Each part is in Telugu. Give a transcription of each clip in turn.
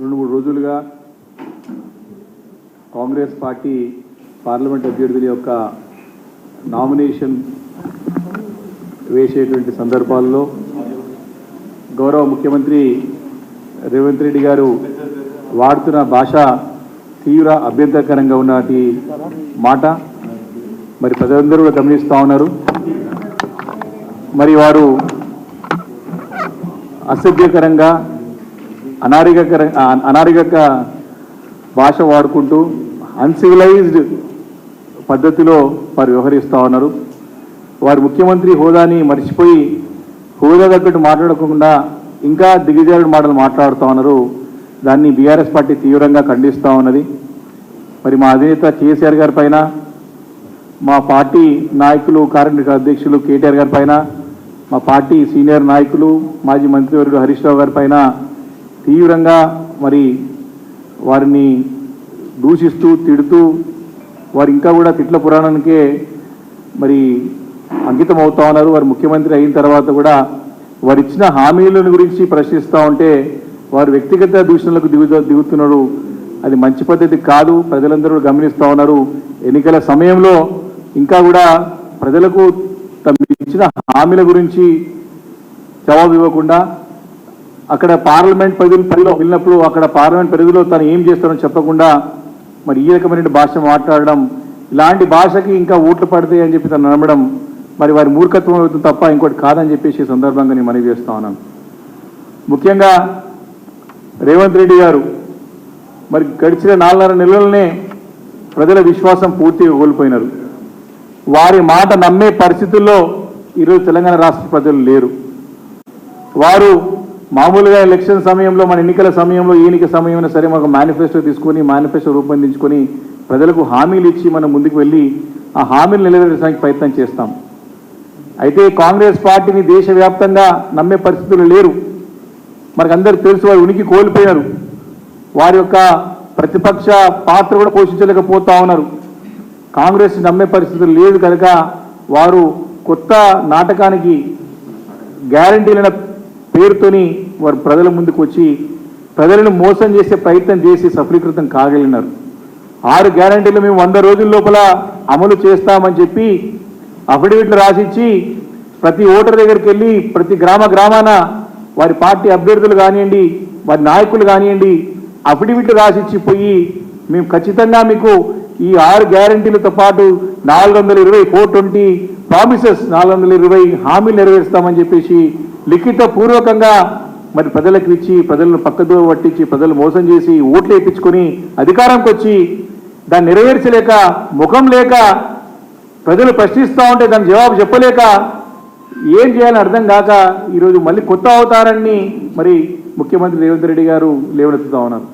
రెండు మూడు రోజులుగా కాంగ్రెస్ పార్టీ పార్లమెంట్ అభ్యర్థుల యొక్క నామినేషన్ వేసేటువంటి సందర్భాల్లో గౌరవ ముఖ్యమంత్రి రేవంత్ రెడ్డి గారు వాడుతున్న భాష తీవ్ర అభ్యంతరకరంగా ఉన్నటి మాట. మరి ప్రజలందరూ కూడా గమనిస్తూ ఉన్నారు. మరి వారు అసభ్యకరంగా అనారికర అనారిక భాష వాడుకుంటూ అన్సివిలైజ్డ్ పద్ధతిలో వారు వ్యవహరిస్తూ ఉన్నారు. వారు ముఖ్యమంత్రి హోదాని మర్చిపోయి హోదా తగ్గట్టు మాట్లాడకుండా ఇంకా దిగజారుడు మాటలు మాట్లాడుతూ ఉన్నారు. దాన్ని బీఆర్ఎస్ పార్టీ తీవ్రంగా ఖండిస్తూ ఉన్నది. మరి మా అధినేత కేసీఆర్ గారి పైన మా పార్టీ నాయకులు కార్యనిర్వాహక అధ్యక్షులు కేటీఆర్ గారి పైన మా పార్టీ సీనియర్ నాయకులు మాజీ మంత్రివర్యుడు హరీష్ రావు గారి పైన తీవ్రంగా మరి వారిని దూషిస్తూ తిడుతూ వారు ఇంకా కూడా తిట్ల పురాణానికే మరి అంకితం అవుతా ఉన్నారు. వారు ముఖ్యమంత్రి అయిన తర్వాత కూడా వారు ఇచ్చిన హామీలను గురించి ప్రశ్నిస్తూ ఉంటే వారు వ్యక్తిగత దూషణలకు దిగు దిగుతున్నారు. అది మంచి పద్ధతి కాదు. ప్రజలందరూ గమనిస్తూ ఉన్నారు. ఎన్నికల సమయంలో ఇంకా కూడా ప్రజలకు తమ ఇచ్చిన హామీల గురించి జవాబు ఇవ్వకుండా అక్కడ పార్లమెంట్ పరిధులు పరిధిలో వెళ్ళినప్పుడు అక్కడ పార్లమెంట్ పరిధిలో తను ఏం చేస్తానో చెప్పకుండా మరి ఈ రకమైన భాష మాట్లాడడం ఇలాంటి భాషకి ఇంకా ఓట్లు పడతాయి అని చెప్పి తను నమ్మడం మరి వారి మూర్ఖత్వం అవుతుంది తప్ప ఇంకోటి కాదని చెప్పేసి సందర్భంగా నేను మనవి చేస్తా ఉన్నాను. ముఖ్యంగా రేవంత్ రెడ్డి గారు మరి గడిచిన నాలుగున్నర నెలలనే ప్రజల విశ్వాసం పూర్తిగా కోల్పోయినారు. వారి మాట నమ్మే పరిస్థితుల్లో ఈరోజు తెలంగాణ రాష్ట్ర ప్రజలు లేరు. వారు మామూలుగా ఎలక్షన్ సమయంలో మన ఎన్నికల సమయంలో ఈయనకి ఎన్నిక సరే మనకు మేనిఫెస్టో తీసుకొని మేనిఫెస్టో రూపొందించుకొని ప్రజలకు హామీలు ఇచ్చి మనం ముందుకు వెళ్ళి ఆ హామీలు నెరవేర్చడానికి ప్రయత్నం చేస్తాం. అయితే కాంగ్రెస్ పార్టీని దేశవ్యాప్తంగా నమ్మే పరిస్థితులు లేరు. మనకు అందరికి తెలుసు వారు ఉనికి కోల్పోయారు. వారి యొక్క ప్రతిపక్ష పాత్ర కూడా పోషించలేకపోతా ఉన్నారు. కాంగ్రెస్ నమ్మే పరిస్థితులు లేదు కనుక వారు కొత్త నాటకానికి గ్యారంటీలైన పేరుతోని వారు ప్రజల ముందుకు వచ్చి ప్రజలను మోసం చేసే ప్రయత్నం చేసి సఫలీకృతం కాగలిగినారు. ఆరు గ్యారంటీలు మేము వంద రోజుల లోపల అమలు చేస్తామని చెప్పి అఫిడవిట్లు రాసిచ్చి ప్రతి ఓటర్ దగ్గరికి వెళ్ళి ప్రతి గ్రామ గ్రామాన వారి పార్టీ అభ్యర్థులు కానివ్వండి వారి నాయకులు కానివ్వండి అఫిడవిట్లు రాసిచ్చి పోయి మేము ఖచ్చితంగా మీకు ఈ ఆరు గ్యారంటీలతో పాటు నాలుగు వందల ఇరవై ఫోర్ ట్వంటీ ప్రామిసెస్ నాలుగు వందల ఇరవై హామీలు నెరవేరుస్తామని చెప్పేసి లిఖిత పూర్వకంగా మరి ప్రజలకు ఇచ్చి ప్రజలను పక్కదో పట్టించి ప్రజలు మోసం చేసి ఓట్లు వేయించుకొని అధికారంకి వచ్చి దాన్ని నెరవేర్చలేక ముఖం లేక ప్రజలు ప్రశ్నిస్తూ ఉంటే దాని జవాబు చెప్పలేక ఏం చేయాలని అర్థం కాక ఈరోజు మళ్ళీ కొత్త అవతారాన్ని మరి ముఖ్యమంత్రి రేవంత్ రెడ్డి గారు లేవనెత్తుతా ఉన్నారు.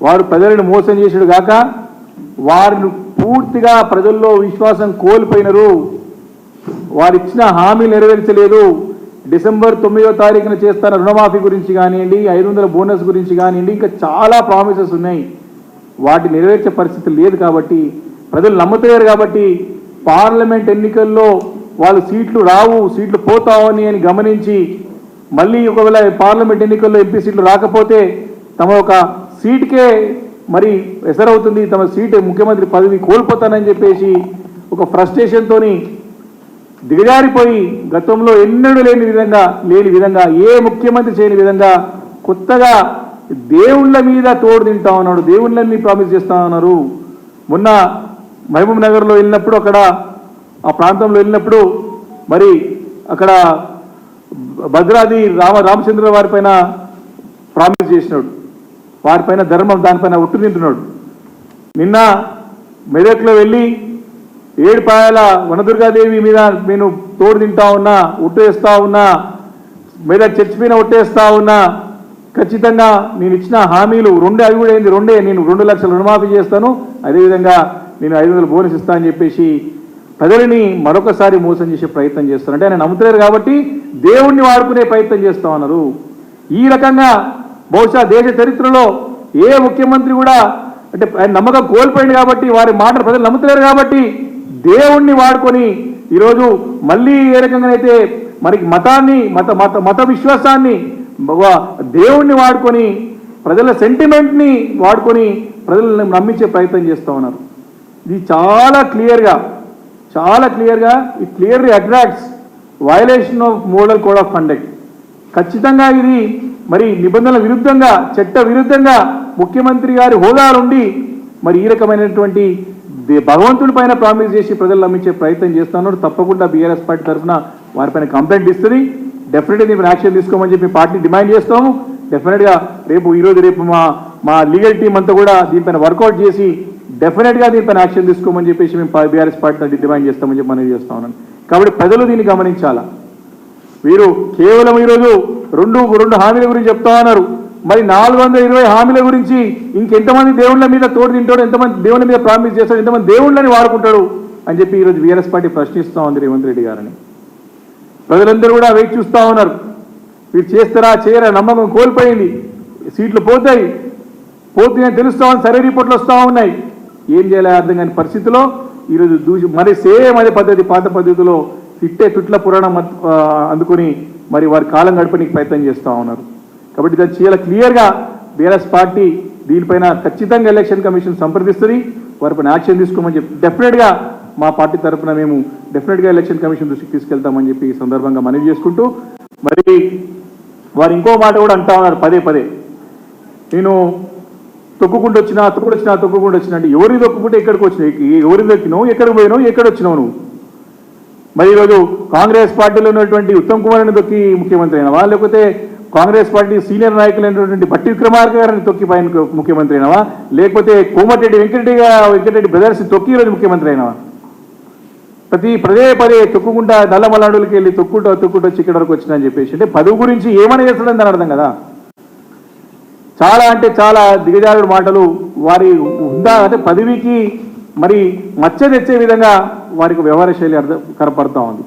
వారు ప్రజలను మోసం చేసాడు కాక వారిని పూర్తిగా ప్రజల్లో విశ్వాసం కోల్పోయినరు. వారు ఇచ్చిన హామీ నెరవేర్చలేదు. డిసెంబర్ తొమ్మిదో తారీఖున చేస్తున్న రుణమాఫీ గురించి కానివ్వండి ఐదు వందల బోనస్ గురించి కానివ్వండి ఇంకా చాలా ప్రామిసెస్ ఉన్నాయి. వాటి నెరవేర్చే పరిస్థితి లేదు కాబట్టి ప్రజలు నమ్ముతలేరు కాబట్టి పార్లమెంట్ ఎన్నికల్లో వాళ్ళు సీట్లు రావు సీట్లు పోతావని అని గమనించి మళ్ళీ ఒకవేళ పార్లమెంట్ ఎన్నికల్లో ఎంపీ సీట్లు రాకపోతే తమ ఒక సీట్కే మరి ఎసరవుతుంది తమ సీటు ముఖ్యమంత్రి పదవి కోల్పోతానని చెప్పేసి ఒక ఫ్రస్ట్రేషన్తోని దిగజారిపోయి గతంలో ఎన్నడూ లేని విధంగా లేని విధంగా ఏ ముఖ్యమంత్రి చేయని విధంగా కొత్తగా దేవుళ్ళ మీద తోడు తింటా ఉన్నాడు దేవుళ్ళని ప్రామిస్ చేస్తా ఉన్నారు. మొన్న మహబూబ్ నగర్లో వెళ్ళినప్పుడు అక్కడ ఆ ప్రాంతంలో వెళ్ళినప్పుడు మరి అక్కడ భద్రాది రామ రామచంద్ర వారిపైన ప్రామిస్ చేసినాడు. వారిపైన ధర్మం దానిపైన ఒట్టు తింటున్నాడు. నిన్న మెదక్లో వెళ్ళి ఏడుపాయల వనదుర్గాదేవి మీద నేను తోడు తింటా ఉన్నా ఒట్టు ఉన్నా మీద చర్చి పైన ఒట్టేస్తా ఉన్నా ఖచ్చితంగా నేను ఇచ్చిన హామీలు రెండే అవి కూడా ఏంది? రెండే. నేను రెండు లక్షల రుణమాఫీ చేస్తాను అదేవిధంగా నేను ఐదు వందలు బోనస్ ఇస్తా అని చెప్పేసి ప్రజలని మరొకసారి మోసం చేసే ప్రయత్నం చేస్తాను. అంటే ఆయన నమ్ముతలేరు కాబట్టి దేవుణ్ణి వాడుకునే ప్రయత్నం చేస్తా ఉన్నారు. ఈ రకంగా బహుశా దేశ చరిత్రలో ఏ ముఖ్యమంత్రి కూడా అంటే ఆయన నమ్మకం కోల్పోయింది కాబట్టి వారి మాటలు ప్రజలు నమ్ముతలేరు కాబట్టి దేవుణ్ణి వాడుకొని ఈరోజు మళ్ళీ ఏ రకంగానైతే మనకి మతాన్ని మత మత మత విశ్వాసాన్ని దేవుణ్ణి వాడుకొని ప్రజల సెంటిమెంట్ని వాడుకొని ప్రజలను నమ్మించే ప్రయత్నం చేస్తూ ఉన్నారు. ఇది చాలా క్లియర్గా చాలా క్లియర్గా ఈ clearly attracts violation of model code of conduct ఖచ్చితంగా ఇది మరి నిబంధనల విరుద్ధంగా చట్ట విరుద్ధంగా ముఖ్యమంత్రి గారి హోదా నుండి మరి ఈ రకమైనటువంటి భగవంతుడి పైన ప్రామిస్ చేసి ప్రజలు నమ్మించే ప్రయత్నం చేస్తున్నాడు. తప్పకుండా బీఆర్ఎస్ పార్టీ తరఫున వారిపైన కంప్లైంట్ ఇస్తుంది. డెఫినెట్గా మేము యాక్షన్ తీసుకోమని చెప్పి పార్టీ డిమాండ్ చేస్తాము. డెఫినెట్గా రేపు ఈరోజు రేపు మా మా లీగల్ టీం అంతా కూడా దీనిపైన వర్కౌట్ చేసి డెఫినెట్గా దీనిపైన యాక్షన్ తీసుకోమని చెప్పేసి మేము బీఆర్ఎస్ పార్టీ డిమాండ్ చేస్తామని చెప్పి మనం చేస్తా ఉన్నాను. కాబట్టి ప్రజలు దీన్ని గమనించాలా? వీరు కేవలం ఈరోజు రెండు రెండు హామీల గురించి చెప్తా ఉన్నారు. మరి నాలుగు వందల ఇరవై హామీల గురించి ఇంకెంతమంది దేవుళ్ళ మీద తోడు తింటాడు ఎంతమంది దేవుళ్ళ మీద ప్రామిస్ చేస్తాడు ఎంతమంది దేవుళ్ళని వాడుకుంటాడు అని చెప్పి ఈరోజు వీఆర్ఎస్ పార్టీ ప్రశ్నిస్తూ ఉంది రేవంత్ రెడ్డి గారిని. ప్రజలందరూ కూడా వెయిట్ చూస్తా ఉన్నారు. వీరు చేస్తారా చేయరా నమ్మకం కోల్పోయింది. సీట్లు పోతాయి. పోతున్నాయని తెలుస్తా ఉంది సర్వే రిపోర్ట్లు వస్తూ ఉన్నాయి. ఏం చేయాలి అర్థం కాని పరిస్థితిలో ఈరోజు దూసి మరి సేమ్ అదే పద్ధతి పాత పద్ధతిలో తిట్టే తుట్ల పురాణం అందుకొని మరి వారి కాలం గడపడానికి ప్రయత్నం చేస్తూ ఉన్నారు. కాబట్టి దాన్ని చాలా క్లియర్గా బీఆర్ఎస్ పార్టీ దీనిపైన ఖచ్చితంగా ఎలక్షన్ కమిషన్ సంప్రదిస్తుంది. వారిపైన యాక్షన్ తీసుకోమని చెప్పి డెఫినెట్గా మా పార్టీ తరఫున మేము డెఫినెట్గా ఎలక్షన్ కమిషన్ దృష్టికి తీసుకెళ్తామని చెప్పి ఈ సందర్భంగా మనవి చేసుకుంటూ మరి వారు ఇంకో మాట కూడా అంటా ఉన్నారు పదే పదే. నేను తొక్కుకుంటూ వచ్చినా తొక్కుడు వచ్చినా తొక్కుకుంటూ వచ్చినా అంటే ఎవరిని తొక్కుకుంటే ఎక్కడికి వచ్చినావు? ఎవరిని తొక్కినావు? ఎక్కడికి పోయినావు? ఎక్కడ వచ్చినావు? నువ్వు మరి ఈరోజు కాంగ్రెస్ పార్టీలో ఉన్నటువంటి ఉత్తమ్ కుమార్ని తొక్కి ముఖ్యమంత్రి అయినవా? లేకపోతే కాంగ్రెస్ పార్టీ సీనియర్ నాయకులైనటువంటి బట్టి విక్రమార్క గారిని తొక్కి పైన ముఖ్యమంత్రి అయినవా? లేకపోతే కోమటిరెడ్డి వెంకటరెడ్డి వెంకటరెడ్డి బ్రదర్స్ తొక్కి ఈరోజు ముఖ్యమంత్రి అయినవా? ప్రతి పదే పదే తొక్కుకుంటా నల్లమలాడులకి వెళ్ళి తొక్కుంటూ తొక్కుంటూ వచ్చి ఇక్కడ వరకు వచ్చిందని చెప్పేసి. అంటే పదవి గురించి ఏమని చేస్తాడని దాని అర్థం కదా? చాలా అంటే చాలా దిగజారుడు మాటలు వారి ఉందా అంటే పదవికి మరి మచ్చ తెచ్చే విధంగా వారికి వ్యవహార శైలి అర్థం కనపడతా ఉంది.